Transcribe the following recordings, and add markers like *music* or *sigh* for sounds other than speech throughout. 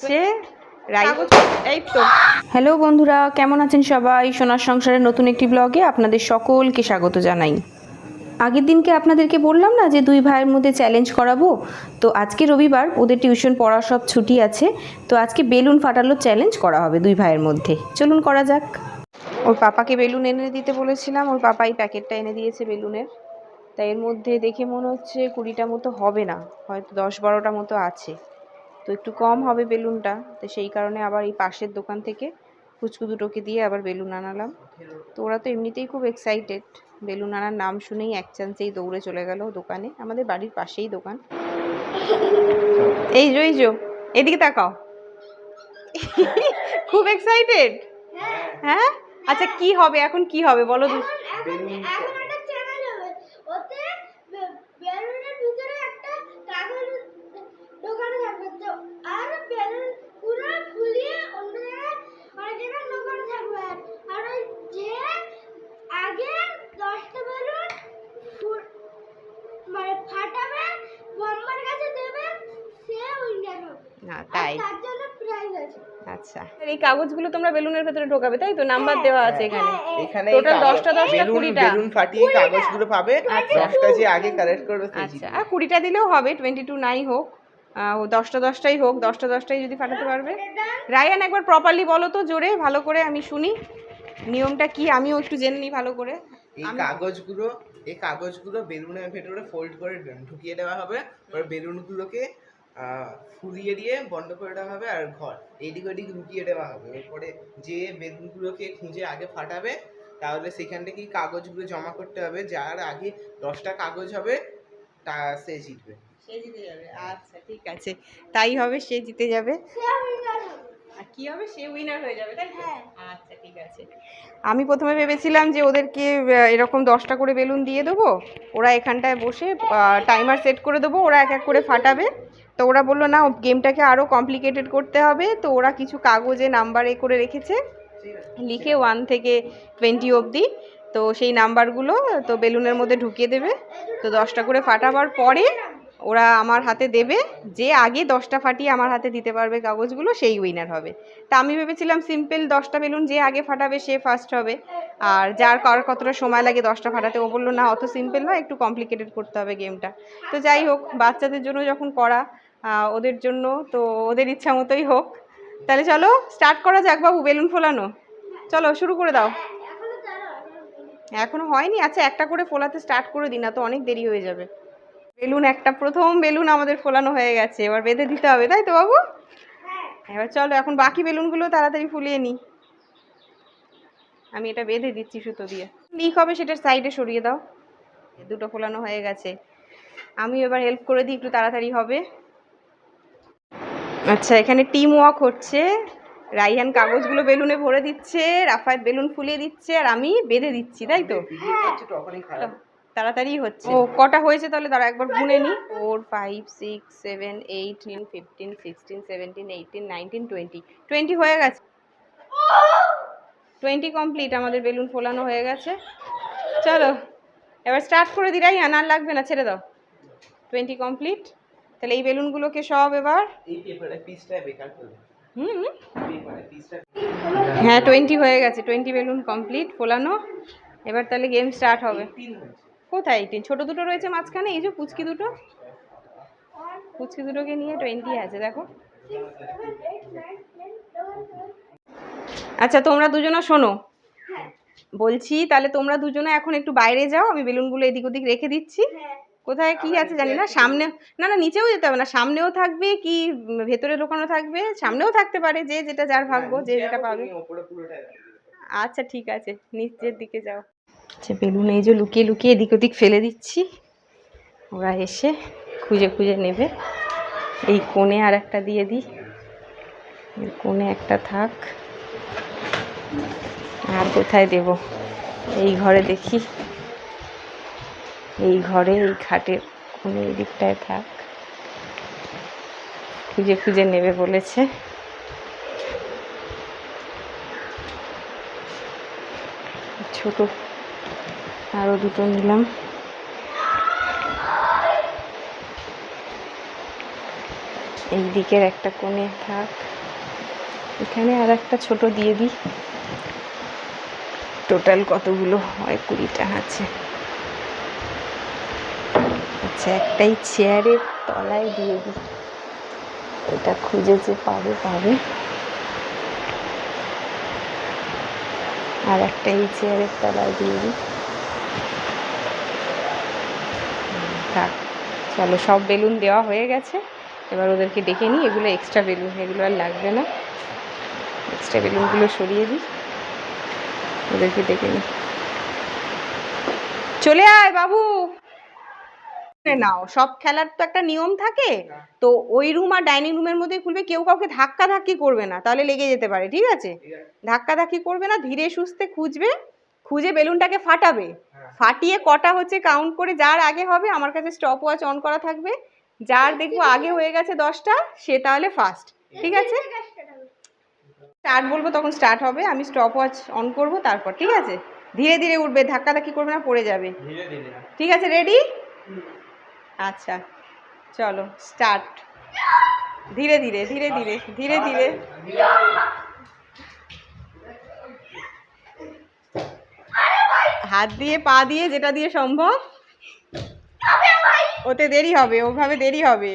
হচ্ছে এই হ্যালো বন্ধুরা কেমন আছেন সবাই? সোনার সংসারের নতুন একটি ব্লগে আপনাদের সকলকে স্বাগত জানাই। আগের দিনকে আপনাদেরকে বললাম না যে দুই ভাইয়ের মধ্যে চ্যালেঞ্জ করাবো? তো আজকে রবিবার ওদের টিউশন পড়া সব ছুটি আছে। তো আজকে বেলুন ফাটালো চ্যালেঞ্জ করা হবে দুই ভাইয়ের মধ্যে। চলুন করা যাক। ওর পাপাকে বেলুন এনে দিতে বলেছিলাম ওর পাপাই প্যাকেটটা এনে দিয়েছে বেলুনের। তাই এর মধ্যে দেখে মনে হচ্ছে কুড়িটা মতো হবে না হয়তো দশ বারোটা মতো আছে। তো একটু কম হবে বেলুনটা। তো সেই কারণে আবার এই পাশের দোকান থেকে ফুচকু দুটোকে দিয়ে আবার বেলুন আনালাম। তো ওরা তো এমনিতেই খুব এক্সাইটেড বেলুন আনার নাম শুনেই এক চান্সেই দৌড়ে চলে গেল দোকানে। আমাদের বাড়ির পাশেই দোকান। এই যো এই যো, এদিকে তাকাও। খুব এক্সাইটেড হ্যাঁ? আচ্ছা কি হবে? এখন কি হবে? বলো তো এখন একটা চ্যানেল হবে ওতে বে- বেলুনের ভিতরে একটা কাগজ ঢোকানো থাকবে তো আর বেলুন পুরো ফুলিয়ে অন্য জায়গায় অনেক জায়গায় ঢোকানো থাকবে আর- আর ওই যে আগে দশটা বেলুন ফু- মানে ফাটাবে বম্বার কাছে দেবে সে উইনার হবে না আর তাই তার জন্য প্রাইজ আছে আচ্ছা এই কাগজগুলো তোমরা বেলুনের ভেতরে ঢোকাবে তাই তো? নাম্বার দেওয়া আছে এখানে। এখানে Total দশটা দশটা বেলুন কুড়িটা? বেলুন ফাটিয়ে কাগজগুলো পাবে। আচ্ছা। দশটা যে আগে কালেক্ট করবে সে আচ্ছা আর কুড়িটা দিলেও হবে টোয়েন্টি টু নাই হোক। ও দশটা দশটাই হোক দশটা দশটাই যদি ফাটাতে পারবে। রায়ান একবার প্রপারলি বলো তো জোরে ভালো করে আমি শুনি। নিয়মটা কি? আমিও একটু জেনে নিই ভালো করে। এই কাগজগুলো এই কাগজগুলো বেলুনের ভেতরে ফোল্ড করে ঢুকিয়ে দেওয়া হবে। এবার বেলুনগুলোকে ফুলিয়ে দিয়ে বন্ধ করে দেওয়া হবে আর ঘর। এদিক ওদিক লুকিয়ে দেওয়া হবে। এরপরে যে বেলুনগুলোকে খুঁজে আগে ফাটাবে তাহলে সেখান থেকেই কাগজগুলো জমা করতে হবে। যার আগে দশটা কাগজ হবে তা সে জিতবে। সে জিতে যাবে। আচ্ছা ঠিক আছে। তাই হবে সে জিতে যাবে। সে উইনার হবে আর কি হবে? সে উইনার হয়ে যাবে তাই তো? আচ্ছা ঠিক আছে। আমি প্রথমে ভেবেছিলাম যে ওদেরকে এরকম দশটা করে বেলুন দিয়ে দেবো। ওরা এখানটায় বসে টাইমার সেট করে দেবো। ওরা এক এক করে ফাটাবে। তো ওরা বলল, না গেমটাকে আরও কমপ্লিকেটেড করতে হবে। তো ওরা কিছু কাগজে নাম্বার এ করে রেখেছে। লিখে ওয়ান থেকে টোয়েন্টি অবধি। তো সেই নাম্বারগুলো তো বেলুনের মধ্যে ঢুকিয়ে দেবে। তো দশটা করে ফাটাবার পরে ওরা আমার হাতে দেবে। যে আগে দশটা ফাটিয়ে আমার হাতে দিতে পারবে কাগজগুলো, সেই উইনার হবে। তা আমি ভেবেছিলাম সিম্পল দশটা বেলুন যে আগে ফাটাবে, সে ফার্স্ট হবে। আর যার কার কতটা সময় লাগে দশটা ফাটাতে, ও বলল, না, অত সিম্পল নয়, একটু কমপ্লিকেটেড করতে হবে গেমটা তো যাই হোক, বাচ্চাদের জন্য যখন করা ওদের জন্য, তো ওদের ইচ্ছা মতোই হোক। তাহলে চলো স্টার্ট করা যাক বাবু, বেলুন ফোলানো। চলো, শুরু করে দাও। এখনও হয়নি? আচ্ছা একটা করে ফোলাতে স্টার্ট করে দিন না তো অনেক দেরি হয়ে যাবে। বেলুন একটা, প্রথম বেলুন আমাদের ফোলানো হয়ে গেছে। এবার বেঁধে দিতে হবে, তাই তো বাবু? এবার চলো, এখন বাকি বেলুনগুলো তাড়াতাড়ি ফুলিয়ে নিই। আমি এটা বেঁধে দিচ্ছি সুতো দিয়ে। লিক হবে, সেটার সাইডে সরিয়ে দাও। দুটো ফোলানো হয়ে গেছে। আমি এবার হেল্প করে দিই, একটু তাড়াতাড়ি হবে। আচ্ছা এখানে টিম ওয়ার্ক হচ্ছে। রাইহান কাগজগুলো বেলুনে ভরে দিচ্ছে রাফায়েত বেলুন ফুলিয়ে দিচ্ছে আর আমি বেঁধে দিচ্ছি তাই তো? খারাপ। তাড়াতাড়ি হচ্ছে। ও কটা হয়েছে তাহলে? তারা একবার গুনে নি। Four five six seven eight nine fifteen sixteen seventeen eighteen nineteen twenty twenty হয়ে গেছে। টোয়েন্টি কমপ্লিট আমাদের বেলুন ফোলানো হয়ে গেছে। চলো এবার স্টার্ট করে দিরাই আর লাগবে না ছেড়ে দাও। টোয়েন্টি কমপ্লিট তাহলে এই বেলুনগুলোকে সব এবার এই পেপারে পিসটা বেকার করবে হুম হ্যাঁ টোয়েন্টি হয়ে গেছে টোয়েন্টি বেলুন কমপ্লিট ফোলানো। এবার তাহলে গেম স্টার্ট হবে। কোথায় এইটিন ছোটো দুটো রয়েছে মাঝখানে এই যে পুচকি দুটো। পুচকি দুটোকে নিয়ে টোয়েন্টি আছে দেখো। আচ্ছা তোমরা দুজনা শোনো। বলছি তাহলে তোমরা দুজনে এখন একটু বাইরে যাও আমি বেলুনগুলো এদিক ওদিক রেখে দিচ্ছি। কোথায় কি আছে জানি না সামনে না না নিচেও যেতে হবে না সামনেও থাকবে কি ভেতরে দোকানও থাকবে সামনেও থাকতে পারে যে যেটা যার ভাগ্য যে যেটা পাবে। আচ্ছা ঠিক আছে নিচের দিকে যাও। আচ্ছা বেলুন এই যে লুকিয়ে লুকিয়ে এদিক ওদিক ফেলে দিচ্ছি। ওরা এসে খুঁজে খুঁজে নেবে। এই কোণে আর একটা দিয়ে দিই। এই কোণে একটা থাক। আর কোথায় দেব? এই ঘরে দেখি। এই ঘরে, এই খাটের কোণে এই দিকটায় থাক। খুঁজে খুঁজে নেবে বলেছে। ছোট আরও দুটো নিলাম। এই দিকের একটা কোণে থাক। এখানে আর একটা ছোট দিয়ে দিই। টোটাল কতগুলো হয়? কুড়িটা আছে। আচ্ছা একটাই চেয়ারের তলায় দিয়ে দিই। এটা খুঁজে যে পাবে পাবে। আর একটা এই চেয়ারের তলায় দিয়ে দিই। থাক, চলো সব বেলুন দেওয়া হয়ে গেছে। এবার ওদেরকে ডেকে নিই, এগুলো এক্সট্রা বেলুন, এগুলো আর লাগবে না। এক্সট্রা বেলুনগুলো সরিয়ে দিই। ওদেরকে ডেকে নিই। চলে আয় বাবু! নাও। সব খেলার তো একটা নিয়ম থাকে। তো ওই রুম আর ডাইনিং রুমের মধ্যে খুলবে কেউ কাউকে ধাক্কা ধাক্কি করবে না। তাহলে লেগে যেতে পারে ঠিক আছে? ধাক্কা ধাক্কি করবে না ধীরে সুস্থে খুঁজবে খুঁজে বেলুনটাকে ফাটাবে। হ্যাঁ। ফাটিয়ে কটা হচ্ছে কাউন্ট করে যার আগে হবে আমার কাছে স্টপ ওয়াচ অন করা থাকবে। যার দেখব আগে হয়ে গেছে দশটা সে তাহলে ফার্স্ট ঠিক আছে? স্টার্ট বলব তখন স্টার্ট হবে। আমি স্টপ ওয়াচ অন করব তারপর ঠিক আছে? ধীরে ধীরে উঠবে ধাক্কা ধাক্কি করবে না পড়ে যাবে। ঠিক আছে রেডি আচ্ছা চলো স্টার্ট ধীরে ধীরে ধীরে ধীরে ধীরে ধীরে। হাত দিয়ে পা দিয়ে যেটা দিয়ে সম্ভব ওতে দেরি হবে ওভাবে দেরি হবে।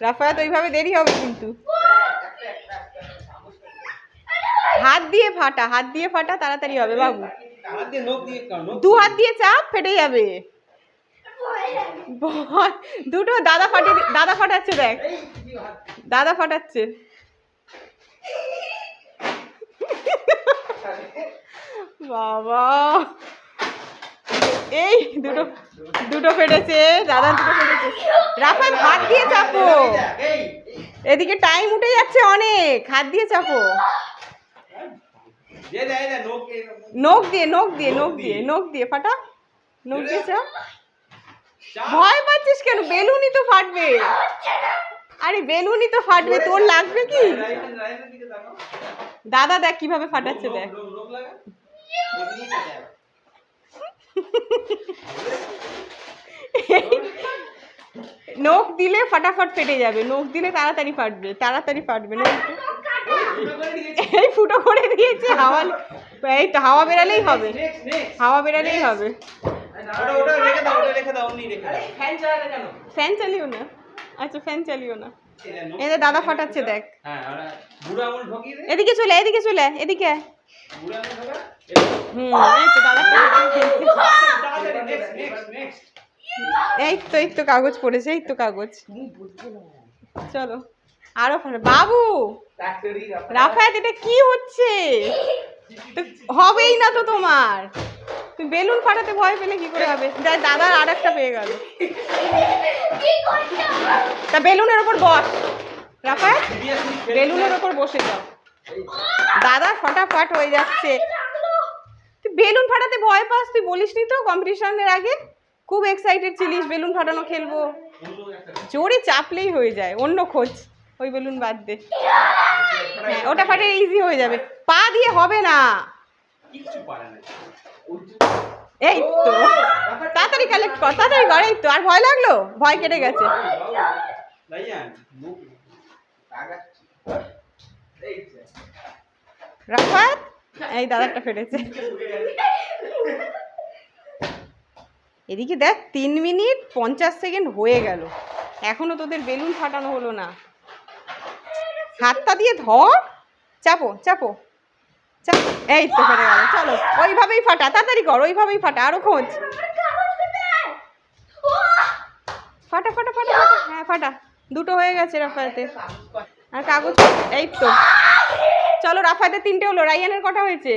রাফায়াত ওইভাবে দেরি হবে কিন্তু। হাত দিয়ে ফাটা হাত দিয়ে ফাটা তাড়াতাড়ি হবে বাবু। দু হাত দিয়ে চাপ ফেটে যাবে। দুটো দাদা ফাটিয়ে দাদা ফাটাচ্ছে দেখ। দাদা ফাটাচ্ছে। বাবা। এই দুটো দুটো ফেটেছে দাদা দুটো ফেটেছে। রাফাত হাত দিয়ে চাপো। এদিকে টাইম উঠে যাচ্ছে অনেক। হাত দিয়ে চাপো। নখ দিয়ে নখ দিয়ে নখ দিয়ে নখ দিয়ে ফাটা। নখ দিয়ে চাপ। ভয় পাচ্ছিস কেন? বেলুনই তো ফাটবে। আরে বেলুনই তো ফাটবে। তোর লাগবে কি? দাদা দেখ কীভাবে ফাটাচ্ছে দেখ। *laughs* নখ দিলে ফাটাফাট ফেটে যাবে। নখ দিলে তাড়াতাড়ি ফাটবে তাড়াতাড়ি ফাটবে। নখ ফুটো করে এই ফুটো করে দিয়েছে হাওয়া এই তো হাওয়া বেরালেই হবে। হাওয়া বেরালেই হবে। ওটা ওটা রেখে দাও ওটা রেখে দাও অমনি রেখে দাও। ফ্যান চালালে কেন? ফ্যান চালিও না। আচ্ছা ফ্যান চালিও না। যে দাদা ফাটাচ্ছে দেখ। হ্যাঁ ওরা বুড়ো আঙুল ঢোকিয়ে এদিকে চলে এদিকে চলে এদিকে। বুড়ো আঙুল ঢোকা হুম এই তো দাদা নেক্সট নেক্সট নেক্সট এই তো এই তো কাগজ পড়েছে এই তো কাগজ। চলো আরও বাবু! রাফায়াত এটা কি হচ্ছে? তো হবেই না তো তোমার। তুমি বেলুন ফাটাতে ভয় পেলে কি করে হবে? দেখ দাদার আর একটা পেয়ে গেল। তা বেলুনের ওপর বস। রাফায়াত বেলুনের ওপর বসে যাও। দাদা ফটাফট হয়ে যাচ্ছে। তুই বেলুন ফাটাতে ভয় পাস? তুই বলিসনি তো কম্পিটিশনের আগে? খুব এক্সাইটেড ছিলিস বেলুন ফাটানো খেলব। জোরে চাপলেই হয়ে যায়। অন্য খোঁজ। ওই বেলুন বাদ দে। হ্যাঁ ওটা ফাটে ইজি হয়ে যাবে। পা দিয়ে হবে না। কিচ্ছু পারে না এই তো তাড়াতাড়ি কালেক্ট কর তাড়াতাড়ি কর এই তো আর ভয় লাগল? ভয় কেটে গেছে। রাফাত? এই দাদারটা ফেটেছে। এদিকে দেখ তিন মিনিট পঞ্চাশ সেকেন্ড হয়ে গেল। এখনও তোদের বেলুন ফাটানো হলো না। হাতটা দিয়ে ধর। চাপো চাপ। এই তো ফেটে গেল, চলো, ওইভাবেই ফাটা, তাড়াতাড়ি কর, ওইভাবেই ফাটা, আরও খোঁজ। ফাটা ফাটা ফাটা হ্যাঁ ফাটা, দুটো হয়ে গেছে রাফায়াতে। আর কাগজ, এই তো। চলো, রাফায়াতে তিনটে হলো, রাইয়ানের কটা হয়েছে?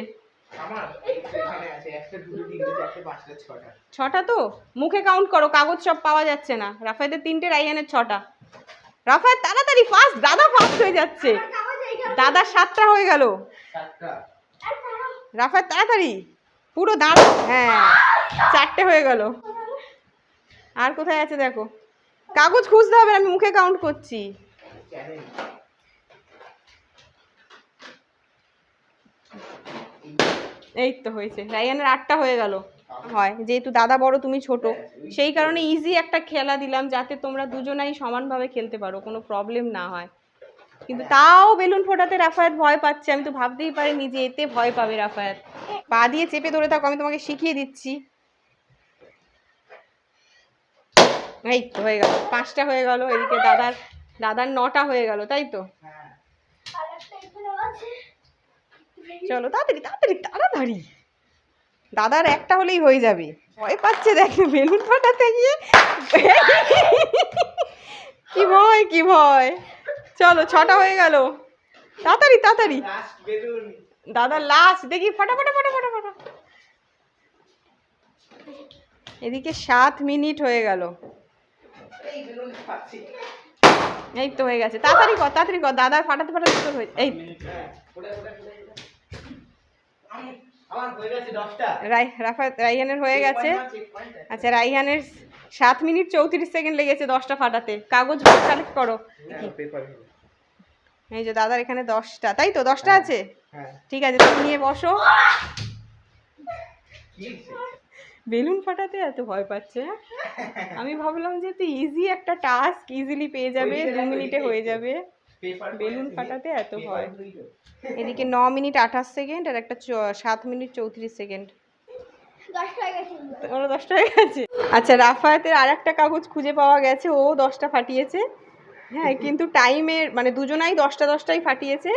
ছটা তো? মুখে কাউন্ট করো, কাগজ সব পাওয়া যাচ্ছে না। রাফায়াতের তিনটে, রাইয়ানের ছটা। রাফায়াত, তাড়াতাড়ি ফার্স্ট দাদা ফার্স্ট হয়ে যাচ্ছে। দাদা সাতটা হয়ে গেল। সাতটা তাড়াতাড়ি। পুরো দাঁড় হ্যাঁ চারটে হয়ে গেল। আর কোথায় আছে দেখো? কাগজ খুঁজতে হবে, আমি মুখে কাউন্ট করছি। এই তো হয়েছে। রাইয়ানের আটটা হয়ে গেল। হয়, যেহেতু দাদা বড়, তুমি ছোট। সেই কারণে ইজি একটা খেলা দিলাম, যাতে তোমরা দুজনাই সমানভাবে খেলতে পারো, কোনো প্রবলেম না হয়। কিন্তু তাও বেলুন ফোটাতে রাফায়াত ভয় পাচ্ছে, আমি তো ভাবতেই পারিনি যে এতে ভয় পাবে রাফায়াত। পা দিয়ে চেপে ধরে থাকো, আমি তোমাকে শিখিয়ে দিচ্ছি। এই তো হয়ে গেল, পাঁচটা হয়ে গেল, এদিকে দাদার দাদার নটা হয়ে গেল, তাই তো? চলো, তাড়াতাড়ি তাড়াতাড়ি তাড়াতাড়ি। দাদার একটা হলেই হয়ে যাবে। ভয় পাচ্ছে, দেখে, বেলুন ফাটাতে গিয়ে। *laughs* কি ভয় কি ভয়। চলো ছটা হয়ে গেল। তাড়াতাড়ি তাড়াতাড়ি। দাদা লাস্ট দেখি ফটা ফটা ফটা ফটা ফটা এদিকে সাত মিনিট হয়ে গেল। এই তো হয়ে গেছে। তাড়াতাড়ি কর তাড়াতাড়ি কর। দাদার ফাটাতে ফাটাতে তোর হয়ে এই। রাইহানের হয়ে গেছে। আচ্ছা রাইহানের সাত মিনিট চৌত্রিশ সেকেন্ড লেগেছে দশটা ফাটাতে। কাগজ কালেক্ট করো। এই যে দাদার এখানে দশটা। তাই তো দশটা আছে? হ্যাঁ। ঠিক আছে তুমি নিয়ে বসো। বেলুন ফাটাতে এত ভয় পাচ্ছে? হ্যাঁ? আমি ভাবলাম যে তুই ইজি একটা টাস্ক ইজিলি পেয়ে যাবে দু মিনিটে হয়ে যাবে। বেলুন ফাটাতে এত ভয়। এদিকে ন মিনিট আঠাশ সেকেন্ড আর একটা সাত মিনিট চৌত্রিশ সেকেন্ড। দশটা হয়ে গেছে আচ্ছা রাফায়াতের আর একটা কাগজ খুঁজে পাওয়া গেছে, ও দশটা ফাটিয়েছে। হ্যাঁ কিন্তু টাইমের মানে দুজনাই দশটা দশটাই ফাটিয়েছে,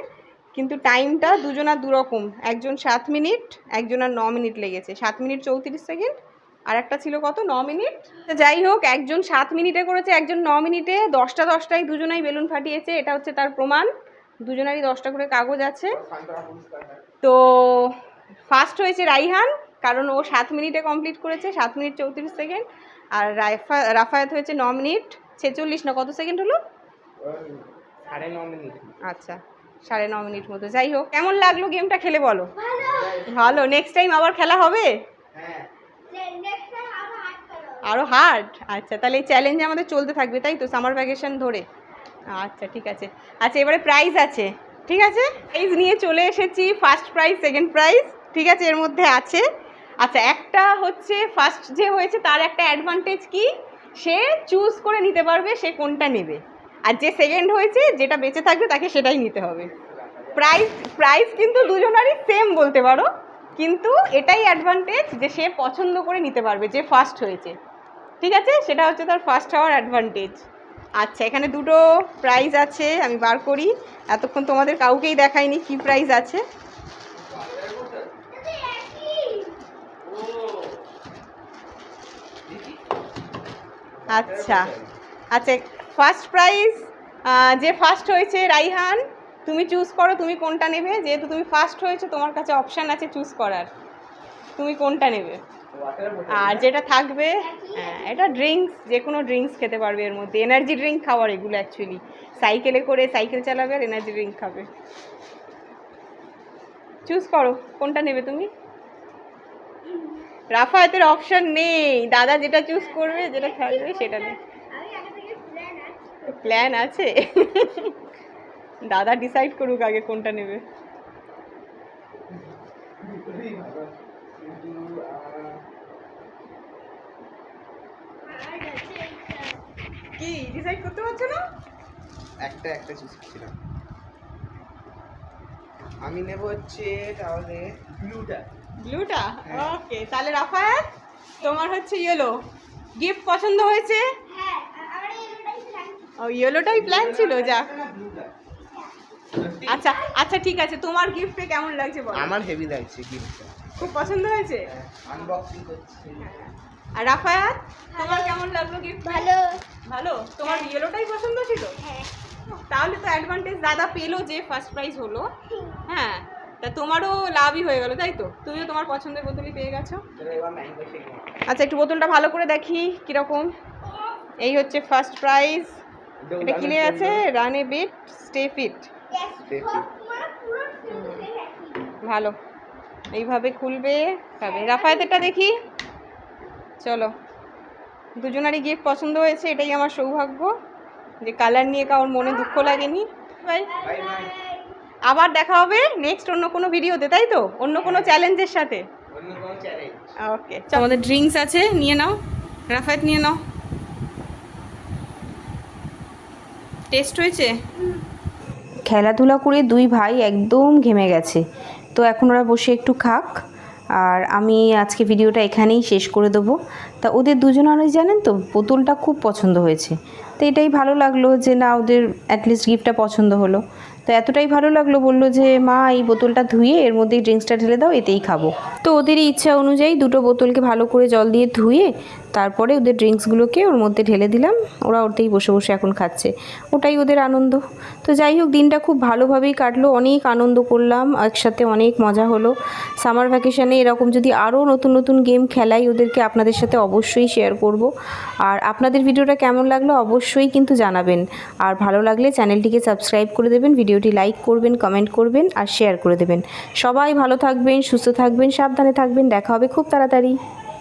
কিন্তু টাইমটা দুজনার দুরকম। একজন সাত মিনিট, একজনের ন মিনিট লেগেছে। সাত মিনিট চৌত্রিশ সেকেন্ড, আর একটা ছিল কত? ন মিনিট? যাই হোক, একজন সাত মিনিটে করেছে, একজন ন মিনিটে দশটা দশটায় দুজনাই বেলুন ফাটিয়েছে। এটা হচ্ছে তার প্রমাণ। দুজনারই দশটা করে কাগজ আছে। তো ফার্স্ট হয়েছে রাইহান কারণ ও সাত মিনিটে কমপ্লিট করেছে সাত মিনিট চৌত্রিশ সেকেন্ড আর রাইফা রাফায়াত হয়েছে ন মিনিট ছেচল্লিশ না কত সেকেন্ড হলো? সাড়ে ন মিনিট। আচ্ছা সাড়ে ন মিনিট মতো। যাই হোক কেমন লাগল গেমটা খেলে বলো? ভালো। নেক্সট টাইম আবার খেলা হবে? হ্যাঁ। আরও হার্ড আচ্ছা তাহলে এই চ্যালেঞ্জ আমাদের চলতে থাকবে তাই তো? সামার ভ্যাকেশন ধরে। আচ্ছা ঠিক আছে। আচ্ছা এবারে প্রাইজ আছে ঠিক আছে? প্রাইজ নিয়ে চলে এসেছি ফার্স্ট প্রাইজ সেকেন্ড প্রাইজ ঠিক আছে? এর মধ্যে আছে। আচ্ছা একটা হচ্ছে ফার্স্ট যে হয়েছে তার একটা অ্যাডভান্টেজ কি? সে চুজ করে নিতে পারবে সে কোনটা নেবে। আর যে সেকেন্ড হয়েছে, যেটা বেঁচে থাকবে তাকে সেটাই নিতে হবে। প্রাইস প্রাইস কিন্তু দুজনারই সেম বলতে পারো, কিন্তু এটাই অ্যাডভান্টেজ যে সে পছন্দ করে নিতে পারবে যে ফার্স্ট হয়েছে। ঠিক আছে? সেটা হচ্ছে তার ফার্স্ট হওয়ার অ্যাডভান্টেজ আচ্ছা এখানে দুটো প্রাইজ আছে, আমি বার করি। এতক্ষণ তোমাদের কাউকেই দেখাইনি কি প্রাইজ আছে এটা একই ও দেখি আচ্ছা। আচ্ছা ফার্স্ট প্রাইজ যে ফার্স্ট হয়েছে রাইহান, তুমি চুজ করো, তুমি কোনটা নেবে? যেহেতু তুমি ফার্স্ট হয়েছে, তোমার কাছে অপশান আছে চুজ করার। তুমি কোনটা নেবে? আর যেটা থাকবে হ্যাঁ এটা ড্রিঙ্কস যে কোনো ড্রিঙ্কস খেতে পারবে এর মধ্যে। এনার্জি ড্রিঙ্ক খাওয়ার এগুলো অ্যাকচুয়ালি সাইকেলে করে সাইকেল চালাবে আর এনার্জি ড্রিঙ্ক খাবে। চুজ করো, কোনটা নেবে তুমি? রাফায়াতের অপশন নেই। দাদা যেটা চুজ করবে, যেটা থাকবে, সেটা নেই। প্ল্যান আছে। দাদা ডিসাইড করুক আগে কোনটা নেবে। ডিসাইড করতে না? একটা একটা চুজ আমি নেব হচ্ছে তাহলে ব্লুটা ব্লুটা? হ্যাঁ। ওকে তাহলে রাফায়াত তোমার হচ্ছে ইয়েলো গিফট পছন্দ হয়েছে? হ্যাঁ ও ইয়েলোটাই প্ল্যান ছিল যাক। আচ্ছা আচ্ছা ঠিক আছে তোমার গিফটে কেমন লাগছে বলো? আমার হেভি লাগছে গিফটটা খুব পছন্দ হয়েছে? আনবক্সিং করছি। আর রাফায়াত তোমার কেমন লাগল গিফট ভালো। ভালো? তোমার ইয়েলোটাই পছন্দ ছিল? হ্যাঁ। তাহলে তো অ্যাডভান্টেজ দাদা পেল যে ফার্স্ট প্রাইজ হলো। হ্যাঁ তা তোমারও লাভই হয়ে গেল, তাই তো? তুমিও তোমার পছন্দের বোতলই পেয়ে গেছো। আচ্ছা একটু বোতলটা ভালো করে দেখি কীরকম। এই হচ্ছে ফার্স্ট প্রাইজ এটা কিনে আছে রান বিট স্টে ফিট ভালো। এইভাবে খুলবে পাবে রাফায়েতেরটা দেখি। চলো। দুজনারই গিফট পছন্দ হয়েছে, এটাই আমার সৌভাগ্য। যে কালার নিয়ে কারোর মনে দুঃখ লাগেনি। বাই আবার দেখা হবে নেক্সট অন্য কোনো ভিডিওতে তাই তো? অন্য কোনো চ্যালেঞ্জের সাথে? অন্য কোনো ওকে আমাদের ড্রিঙ্কস আছে নিয়ে নাও। রাফায়েত নিয়ে নাও। টেস্ট হয়েছে? খেলাধুলা করে দুই ভাই একদম ঘেমে গেছে। তো এখন ওরা বসে একটু খাক। আর আমি আজকে ভিডিওটা এখানেই শেষ করে দেবো। তা ওদের দুজনের জানেন তো বোতলটা খুব পছন্দ হয়েছে। তো এটাই ভালো লাগল যে না ওদের অ্যাটলিস্ট গিফটটা পছন্দ হলো। তো এতটাই ভালো লাগল বলল যে, মা, এই বোতলটা ধুয়ে এর মধ্যে ড্রিঙ্কসটা ঢেলে দাও, এতেই খাব। তো ওদেরই ইচ্ছা অনুযায়ী দুটো বোতলকে ভালো করে জল দিয়ে ধুয়ে তারপরে ওদের ড্রিঙ্কসগুলোকে ওর মধ্যে ঢেলে দিলাম। ওরা ওতেই বসে বসে এখন খাচ্ছে। ওটাই ওদের আনন্দ। তো যাই হোক, দিনটা খুব ভালোভাবেই কাটলো। অনেক আনন্দ করলাম, একসাথে অনেক মজা হলো। সামার ভ্যাকেশানে এরকম যদি আরও নতুন নতুন গেম খেলাই ওদেরকে আপনাদের সাথে অবশ্যই শেয়ার করব। আর আপনাদের ভিডিওটা কেমন লাগল অবশ্যই কিন্তু জানাবেন। আর ভালো লাগলে চ্যানেলটিকে সাবস্ক্রাইব করে দেবেন ভিডিওটি লাইক করবেন কমেন্ট করবেন আর শেয়ার করে দেবেন। সবাই ভালো থাকবেন, সুস্থ থাকবেন, সাবধানে থাকবেন। দেখা হবে খুব তাড়াতাড়ি।